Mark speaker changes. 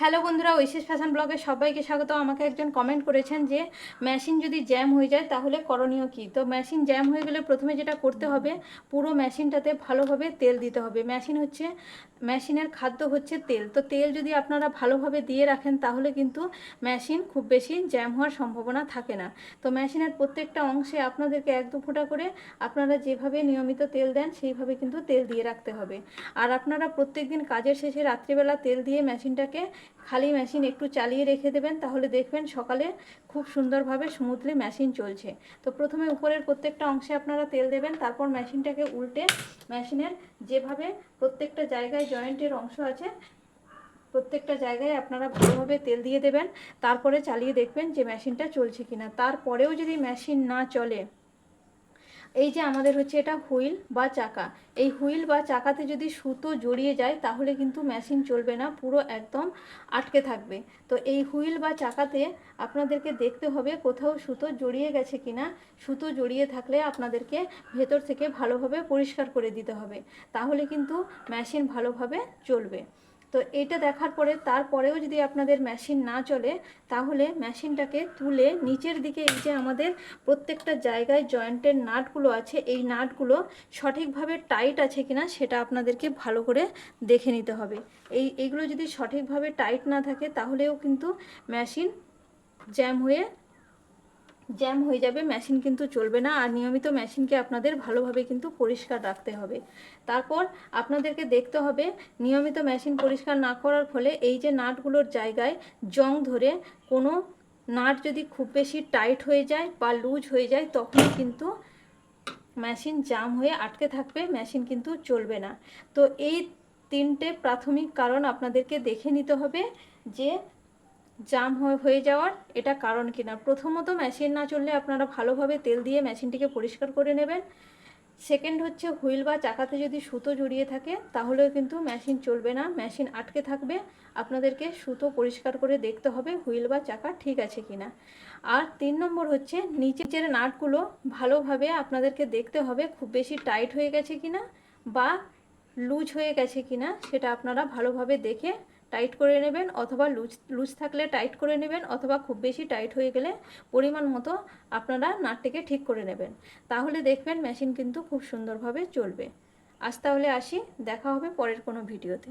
Speaker 1: Hello বন্ধুরা ঐশেষ fashion ব্লগে সবাইকে স্বাগত। আমাকে একজন কমেন্ট করেছেন যে মেশিন যদি জ্যাম হয়ে যায় তাহলে করণীয় কী? তো মেশিন জ্যাম হয়ে গেলে প্রথমে যেটা করতে হবে, পুরো মেশিনটাতে ভালোভাবে তেল দিতে হবে। মেশিন হচ্ছে মেশিনের খাদ্য হচ্ছে তেল। তো তেল যদি আপনারা ভালোভাবে দিয়ে রাখেন তাহলে কিন্তু মেশিন খুব বেশি জ্যাম হওয়ার সম্ভাবনা থাকে না। তো মেশিনের প্রত্যেকটা অংশে আপনাদেরকে এক দু ফোঁটা করে আপনারা যেভাবে নিয়মিত তেল দেন সেইভাবে কিন্তু তেল দিয়ে রাখতে হবে। আর আপনারা প্রত্যেকদিন কাজের শেষে রাত্রিবেলা তেল দিয়ে মেশিনটাকে খালি মেশিন একটু চালিয়ে রেখে দেবেন, তাহলে দেখবেন সকালে খুব সুন্দরভাবে স্মুথলি মেশিন চলছে। তো প্রথমে উপরের প্রত্যেকটা অংশে আপনারা তেল দেবেন, তারপর মেশিনটাকে উল্টে মেশিনের যেভাবে প্রত্যেকটা জায়গায় জয়েন্টের অংশ আছে, প্রত্যেকটা জায়গায় আপনারা ভালোভাবে তেল দিয়ে দেবেন। তারপরে চালিয়ে দেখবেন যে মেশিনটা চলছে কিনা। তারপরেও যদি মেশিন না চলে এই যে আমাদের হচ্ছে এটা হুইল বা চাকা। এই হুইল বা চাকাতে যদি সুতো জড়িয়ে যায়, তাহলে কিন্তু মেশিন চলবে না, পুরো একদম আটকে থাকবে। তো এই হুইল বা চাকাতে আপনাদেরকে দেখতে হবে কোথাও সুতো জড়িয়ে গেছে কিনা। সুতো জড়িয়ে থাকলে আপনাদেরকে ভেতর থেকে ভালোভাবে পরিষ্কার করে দিতে হবে। তাহলে কিন্তু মেশিন ভালোভাবে চলবে। তো এটা দেখার পরে তারপরেও যদি আপনাদের মেশিন না চলে, তাহলে মেশিনটাকে তুলে নিচের দিকে এই যে আমাদের প্রত্যেকটা জায়গায় জয়েন্টের নাটগুলো আছে, এই নাটগুলো সঠিকভাবে টাইট আছে কিনা সেটা আপনাদেরকে ভালো করে দেখে নিতে হবে। এই, এইগুলো যদি সঠিকভাবে টাইট না থাকে, তাহলেও কিন্তু মেশিন জ্যাম হয়ে জ্যাম হয়ে যাবে মেশিন কিন্তু চলবে না। আর নিয়মিত মেশিনকে আপনাদের ভালোভাবে কিন্তু পরিষ্কার রাখতে হবে। তারপর আপনাদেরকে দেখতে হবে, নিয়মিত মেশিন পরিষ্কার না করার ফলে এই যে নাটগুলোর জায়গায় জং ধরে কোনো নাট যদি খুব বেশি টাইট হয়ে যায় বা লুজ হয়ে যায় তখন কিন্তু মেশিন জাম হয়ে আটকে থাকবে মেশিন কিন্তু চলবে না। তো এই তিনটে প্রাথমিক কারণ আপনাদেরকে দেখে নিতে হবে যে জাম হয়ে যাওয়ার এটা কারণ কিনা? প্রথমত মেশিন না চললে আপনারা ভালোভাবে তেল দিয়ে মেশিনটিকে পরিষ্কার করে নেবেন। সেকেন্ড হচ্ছে হুইল বা চাকাতে যদি সুতো জড়িয়ে থাকে, তাহলেও কিন্তু মেশিন চলবে না। মেশিন আটকে থাকবে। আপনাদেরকে সুতো পরিষ্কার করে দেখতে হবে হুইল বা চাকা ঠিক আছে কিনা। আর তিন নম্বর হচ্ছে নিচের নাটগুলো ভালোভাবে আপনাদেরকে দেখতে হবে খুব বেশি টাইট হয়ে গেছে কিনা বা লুজ হয়ে গেছে কিনা, সেটা আপনারা ভালোভাবে দেখে টাইট করে নেবেন অথবা লুজ লুজ থাকলে টাইট করে নেবেন অথবা খুব বেশি টাইট হয়ে গেলে পরিমাণ মতো আপনারা নাটটিকে ঠিক করে নেবেন। তাহলে দেখবেন মেশিন কিন্তু খুব সুন্দরভাবে চলবে। আজ তাহলে আসি, দেখা হবে পরের কোনো ভিডিওতে।